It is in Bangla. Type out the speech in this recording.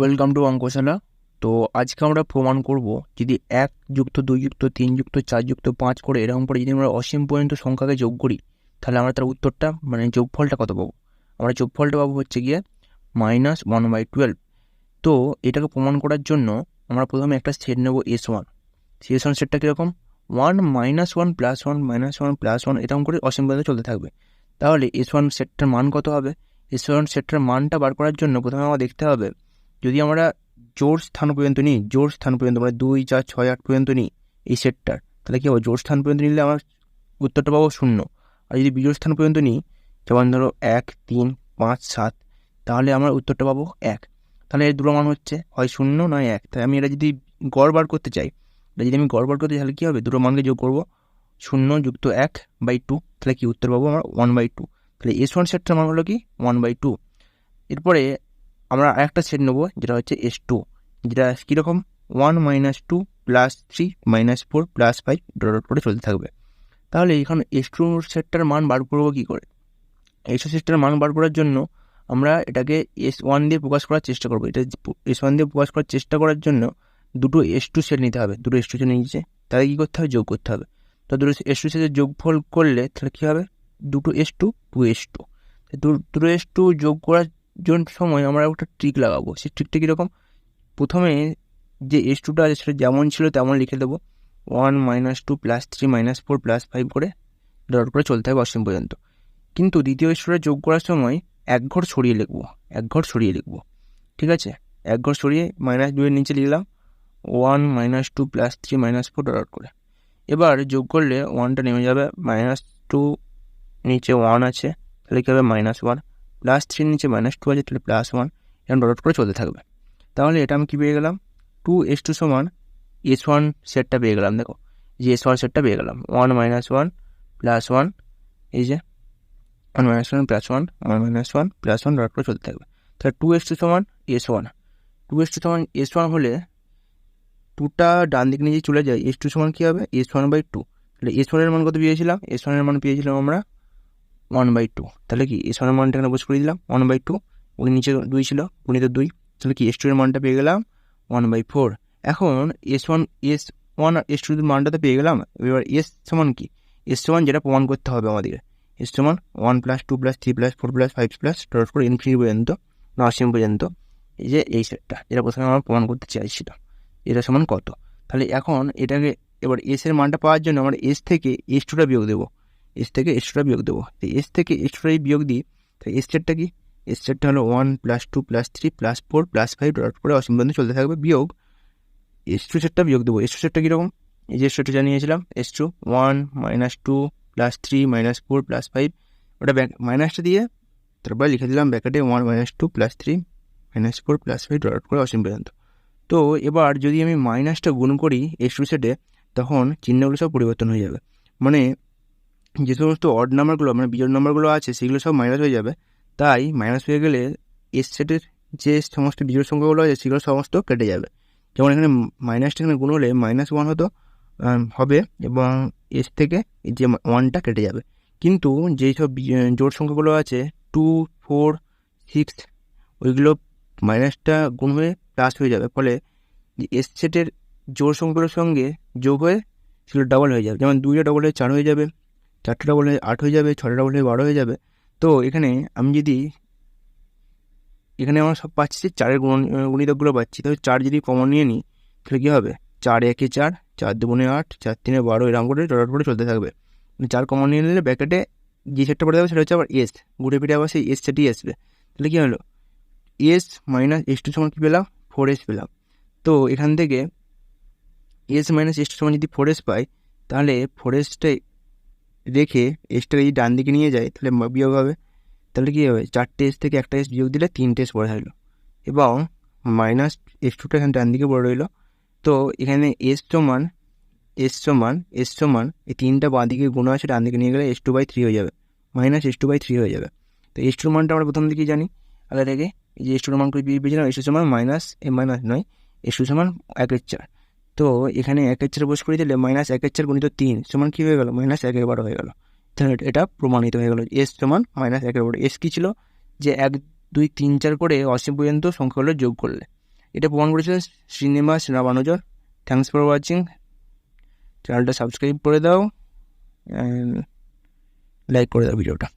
ওয়েলকাম টু অঙ্কশালা তো আজকে আমরা প্রমাণ করব যদি এক যুক্ত, দুই যুক্ত, তিন যুক্ত, চার যুক্ত, পাঁচ করে এরকম করে যদি আমরা অসীম পর্যন্ত সংখ্যাকে যোগ করি, তাহলে আমরা তার উত্তরটা মানে যোগফলটা কত পাবো? আমরা যোগফলটা পাবো হচ্ছে গিয়ে মাইনাস ওয়ান বাই টুয়েলভ তো এটাকে প্রমাণ করার জন্য আমরা প্রথমে একটা সেট নেব এস ওয়ান এস ওয়ান সেটটা কীরকম? One minus one plus one minus one plus one এরকম করে অসীম পর্যন্ত চলতে থাকবে। তাহলে এস ওয়ান সেটটার মান কত হবে? এস ওয়ান সেটটার মানটা বার করার জন্য প্রথমে আমরা দেখতে হবে যদি আমরা জোর স্থান পর্যন্ত নিই, জোর স্থান পর্যন্ত মানে দুই, চার, ছয়, আট পর্যন্ত নিই এই সেটটার, তাহলে কী হবে? জোর স্থান পর্যন্ত নিলে আমার উত্তরটা পাবো শূন্য। আর যদি বিজোড় স্থান পর্যন্ত নিই, যেমন ধরো এক, তিন, পাঁচ, সাত, তাহলে আমার উত্তরটা পাবো এক। তাহলে এর দুটো মান হচ্ছে, হয় শূন্য নয় এক। তাই আমি এটা যদি গড় বার করতে চাই, এটা যদি আমি গড় বার করতে চাই, তাহলে কী হবে? দুটো মানকে যোগ করব, শূন্য যুক্ত এক বাই টু, তাহলে কি উত্তর পাবো আমার? ওয়ান বাই টু তাহলে এস ওয়ান সেটটার মান হলো কি? ওয়ান বাই টু এরপরে আমরা আরেকটা সেট নেব, যেটা হচ্ছে এস টু যেটা কীরকম? One minus two plus three minus four plus five dot করে চলতে থাকবে। তাহলে এখানে এস টু সেটটার মান বার করব কী করে? এস সেটটার মান বার করার জন্য আমরা এটাকে এস ওয়ান দিয়ে প্রকাশ করার চেষ্টা করব। এটা এস ওয়ান দিয়ে প্রকাশ করার চেষ্টা করার জন্য দুটো এস টু সেট নিতে হবে। দুটো এস টু সেট নিয়েছে, তাহলে কী করতে হবে? যোগ করতে হবে। তো দুটো এস টু সেটের যোগফল করলে তাহলে কী হবে? দুটো S two two S two দুটো এস টু যোগ করার সময় আমরা একটা ট্রিক লাগাবো। সেই ট্রিকটা কীরকম? প্রথমে যে এস টুটা আছে সেটা যেমন ছিল তেমন লিখে দেবো। One minus two plus three minus four plus five করে ডট করে চলতে হবে অসীম পর্যন্ত। কিন্তু দ্বিতীয় এস যোগ করার সময় এক ঘর সরিয়ে লিখব। এক ঘর সরিয়ে লিখব। ঠিক আছে? এক ঘর সরিয়ে মাইনাস দুয়ের নিচে লিখলাম। One minus two plus three minus four dot করে। এবার যোগ করলে ওয়ানটা নেমে যাবে। মাইনাস টু নিচে ওয়ান আছে। তাহলে কী হবে? মাইনাস ওয়ান প্লাস থ্রির নিচে মাইনাস টু আছে, তাহলে প্লাস ওয়ান এরকম ডট করে চলতে থাকবে। তাহলে এটা আমি কী পেয়ে গেলাম? টু এস টু সমান এস ওয়ান সেটটা পেয়ে গেলাম, দেখো। যে এস ওয়ান সেটটা পেয়ে গেলাম। One minus one plus one এই যে one minus one plus one one minus one plus one dot করে চলতে থাকবে। তাহলে টু এস টু সমান S one two S two সমান এস ওয়ান হলে টুটা ডান দিক নিয়ে চলে যায়। এস টু সমান কী হবে? এস ওয়ান বাই টু তাহলে এস ওয়ানের মান কত পেয়েছিলাম? এস ওয়ানের মান পেয়েছিলাম আমরা ওয়ান বাই টু তাহলে কি? এস ওয়ানের মানটা এখানে বসে করে দিলাম ওয়ান বাই টু ওই নিচে দুই ছিল গুণিত দুই। তাহলে কি? এস টু এর মানটা পেয়ে গেলাম ওয়ান বাই ফোর এখন এস ওয়ান এস ওয়ান আর এস টু মানটা তো পেয়ে গেলাম, এবার এস সমান কি? এস সমান যেটা প্রমাণ করতে হবে আমাদের। এস সমান one plus two plus three plus four plus five plus dot করে ইনফিনিটি পর্যন্ত নসিম পর্যন্ত। এই যে এই সেটটা, যেটা প্রথমে আমরা প্রমাণ করতে চাইছিলাম এটা সমান কত? তাহলে এখন এটাকে, এবার এস এর মানটা পাওয়ার জন্য আমরা এস থেকে এস টুটা বিয়োগ দেবো। এস থেকে এস টুটা বিয়োগ দেবো। তো এস থেকে এস টুটাই বিয়োগ দিই তাহলে এস সেটটা কি? এস সেটটা হলো one plus two plus three plus four plus five dot করে অসীম চলতে থাকবে বিয়োগ এস টু সেটটা বিয়োগ দেবো। এস টু সেটটা কীরকম? এই যে এস টুটা জানিয়েছিলাম S two one minus two plus three minus four plus five ওটা ব্যাক মাইনাসটা দিয়ে তারপরে লিখে দিলাম ব্যাকেটে one minus two plus three minus four plus five dot করে অসীম পর্যন্ত। তো এবার যদি আমি মাইনাসটা গুণ করি এস টু সেটে তখন চিহ্নগুলো সব পরিবর্তন হয়ে যাবে। মানে যে সমস্ত অড নাম্বারগুলো মানে বিজোড় নাম্বারগুলো আছে, সেগুলো সব মাইনাস হয়ে যাবে। তাই মাইনাস হয়ে গেলে এস সেটের যে সমস্ত বিজোড় সংখ্যাগুলো আছে, সেগুলো সমস্ত কেটে যাবে। যেমন এখানে মাইনাসটা এখানে গুণ হলে মাইনাস ওয়ান হতো হবে এবং এস থেকে যে ওয়ানটা কেটে যাবে। কিন্তু যেই সব জোড় সংখ্যাগুলো আছে টু ফোর সিক্স ওইগুলো মাইনাসটা গুণ হয়ে প্লাস হয়ে যাবে। ফলে এস সেটের জোড় সংখ্যাগুলোর সঙ্গে যোগ হয়ে সেগুলো ডাবল হয়ে যাবে। যেমন দুইটা ডবল হয়ে চার হয়ে যাবে। চারটে হয়ে আট হয়ে যাবে, ছটা হয়ে বারো হয়ে যাবে। তো এখানে আমি যদি, এখানে আমরা সব পাচ্ছি, চারের গুণ গুণিতকগুলো পাচ্ছি। তবে চার যদি কমন নিয়ে নিই, তাহলে কী হবে? চার একে চার চার দুগুণে আট, চার তিনে বারো, এরকম করে ডট করে চলতে থাকবে। মানে চার কমন নিয়ে নিলে ব্যাকেটে যে সেটটা পড়ে যাবে, সেটা হচ্ছে আবার এস ঘুরে ফিরে আবার সেই এস সেটি আসবে। তাহলে কী হলো? এস মাইনাস এস টু সমান কী পেলাম? ফোর এস পেলাম। তো এখান থেকে এস মাইনাস এস টু সমান যদি ফোর এস পাই, তাহলে ফোর এসটাই রেখে এসটা যদি ডান দিকে নিয়ে যায়, তাহলে বিয়োগ হবে। তাহলে কী হবে? চারটে এস থেকে একটা এস বিয়োগ দিলে তিনটে এস পড়ে থাকল। এবং মাইনাস এস টুটা এখানে ডান দিকে পড়ে রইল। তো এখানে এস সমান এস সমান এস সমান, এই তিনটা বাঁ দিকে গুণ আছে, ডান দিকে নিয়ে গেলে এস টু বাই থ্রি হয়ে যাবে। Minus S two by three হয়ে যাবে। তো এস টুর মানটা আমরা প্রথম দিকেই জানি। আগে থেকে এই যে এস টুর মান করে পেয়েছিলাম এস সমান মাইনাস এ মাইনাস নয় এস টু সমান একের চার। তো এখানে একের চার বস করে দিলে মাইনাস একের চার গুণিত তিন সমান কী হয়ে গেল? মাইনাস একের বারো হয়ে গেল। তাহলে এটা প্রমাণিত হয়ে গেল। এস সমান মাইনাস একের বারো এস কী ছিল? যে এক, দুই, তিন, চার করে অসীম পর্যন্ত সংখ্যাগুলো যোগ করলে। এটা প্রমাণ করেছিলেন Srinivasa Ramanujan thanks for watching চ্যানেলটা সাবস্ক্রাইব করে দাও লাইক করে দাও ভিডিওটা